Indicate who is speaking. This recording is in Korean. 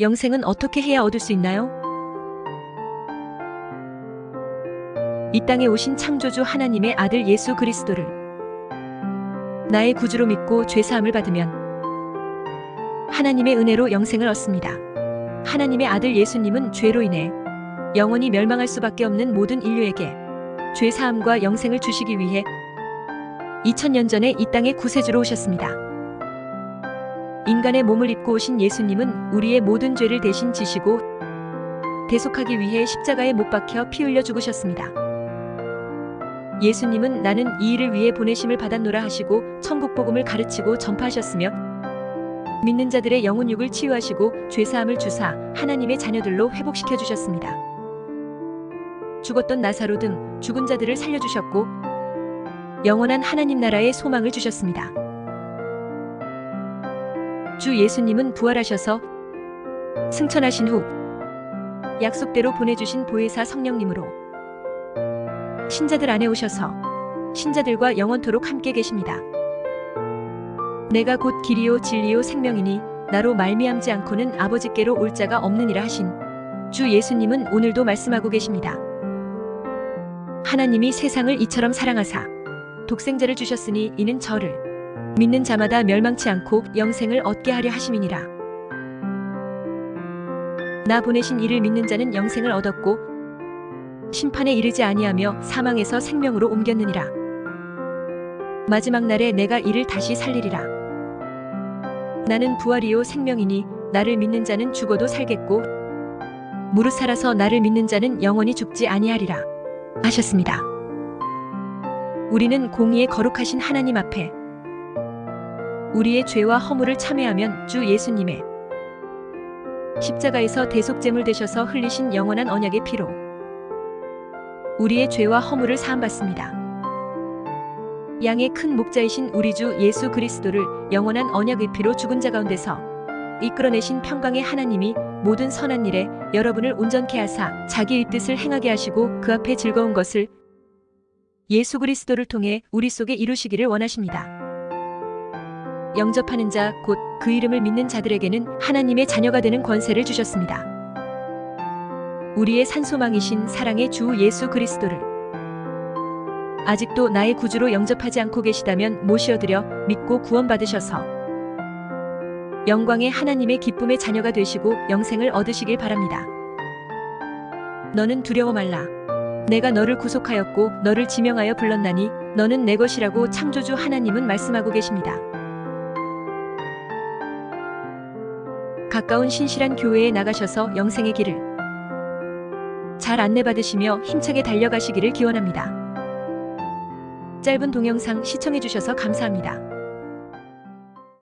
Speaker 1: 영생은 어떻게 해야 얻을 수 있나요? 이 땅에 오신 창조주 하나님의 아들 예수 그리스도를 나의 구주로 믿고 죄 사함을 받으면 하나님의 은혜로 영생을 얻습니다. 하나님의 아들 예수님은 죄로 인해 영원히 멸망할 수밖에 없는 모든 인류에게 죄 사함과 영생을 주시기 위해 2000년 전에 이 땅에 구세주로 오셨습니다. 인간의 몸을 입고 오신 예수님은 우리의 모든 죄를 대신 지시고 대속하기 위해 십자가에 못 박혀 피 흘려 죽으셨습니다. 예수님은 나는 이 일을 위해 보내심을 받았노라 하시고 천국 복음을 가르치고 전파하셨으며 믿는 자들의 영혼 육을 치유하시고 죄 사함을 주사 하나님의 자녀들로 회복시켜 주셨습니다. 죽었던 나사로 등 죽은 자들을 살려 주셨고 영원한 하나님 나라의 소망을 주셨습니다. 주 예수님은 부활하셔서 승천하신 후 약속대로 보내주신 보혜사 성령님으로 신자들 안에 오셔서 신자들과 영원토록 함께 계십니다. 내가 곧 길이요 진리요 생명이니 나로 말미암지 않고는 아버지께로 올 자가 없느니라 하신 주 예수님은 오늘도 말씀하고 계십니다. 하나님이 세상을 이처럼 사랑하사 독생자를 주셨으니 이는 저를 믿는 자마다 멸망치 않고 영생을 얻게 하려 하심이니라. 나 보내신 이를 믿는 자는 영생을 얻었고 심판에 이르지 아니하며 사망에서 생명으로 옮겼느니라. 마지막 날에 내가 이를 다시 살리리라. 나는 부활이요 생명이니 나를 믿는 자는 죽어도 살겠고 무릇 살아서 나를 믿는 자는 영원히 죽지 아니하리라 하셨습니다. 우리는 공의의 거룩하신 하나님 앞에 우리의 죄와 허물을 참회하면 주 예수님의 십자가에서 대속제물 되셔서 흘리신 영원한 언약의 피로 우리의 죄와 허물을 사함받습니다. 양의 큰 목자이신 우리 주 예수 그리스도를 영원한 언약의 피로 죽은 자 가운데서 이끌어내신 평강의 하나님이 모든 선한 일에 여러분을 온전케 하사 자기의 뜻을 행하게 하시고 그 앞에 즐거운 것을 예수 그리스도를 통해 우리 속에 이루시기를 원하십니다. 영접하는 자, 곧 그 이름을 믿는 자들에게는 하나님의 자녀가 되는 권세를 주셨습니다. 우리의 산소망이신 사랑의 주 예수 그리스도를 아직도 나의 구주로 영접하지 않고 계시다면 모시어드려 믿고 구원받으셔서 영광의 하나님의 기쁨의 자녀가 되시고 영생을 얻으시길 바랍니다. 너는 두려워 말라. 내가 너를 구속하였고 너를 지명하여 불렀나니 너는 내 것이라고 창조주 하나님은 말씀하고 계십니다. 가까운 신실한 교회에 나가셔서 영생의 길을 잘 안내받으시며 힘차게 달려가시기를 기원합니다. 짧은 동영상 시청해주셔서 감사합니다.